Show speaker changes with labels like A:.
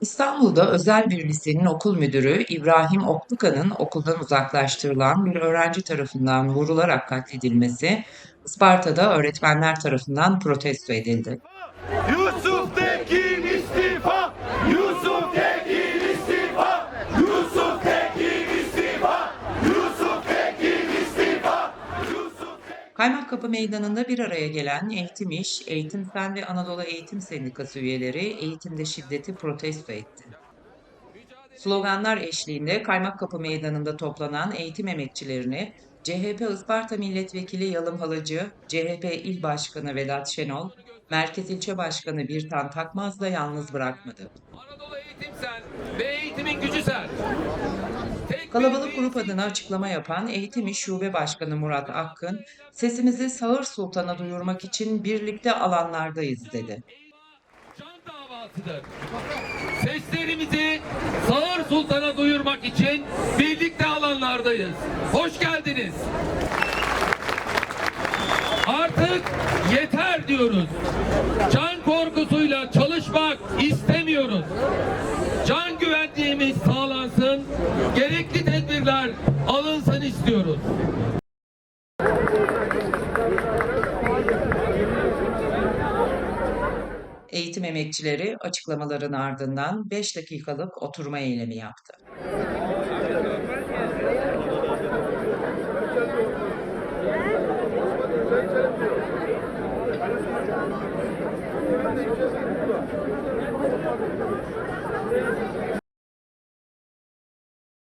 A: İstanbul'da özel bir lisenin okul müdürü İbrahim Okluka'nın okuldan uzaklaştırılan bir öğrenci tarafından vurularak katledilmesi Isparta'da öğretmenler tarafından protesto edildi.
B: Yusuf Tekin istifa! Yusuf Tekin istifa! Yusuf Tekin istifa! Yusuf Tekin istifa! Yusuf
A: Kaymakkapı Meydanı'nda bir araya gelen Eğitim İş, Eğitim Fen ve Anadolu Eğitim Sendikası üyeleri eğitimde şiddeti protesto etti. Sloganlar eşliğinde Kaymakkapı Meydanı'nda toplanan eğitim emekçilerini CHP Isparta Milletvekili Yalım Halıcı, CHP İl Başkanı Vedat Şenol, Merkez İlçe Başkanı Birtan Takmaz da yalnız bırakmadı.
C: Anadolu Eğitim Sen ve eğitimin gücü sen.
A: Kalabalık grup adına açıklama yapan Eğitim İş Şube Başkanı Murat Akkın, sesimizi Sağır Sultan'a duyurmak için birlikte alanlardayız dedi.
C: can davasıdır. Seslerimizi Sağır Sultan'a duyurmak için birlikte alanlardayız. Hoş geldiniz. Artık yeter diyoruz. Can korkusuyla çalışmak istemiyoruz. olmasını istiyoruz.
A: Eğitim emekçileri açıklamaların ardından 5 dakikalık oturma eylemi yaptı.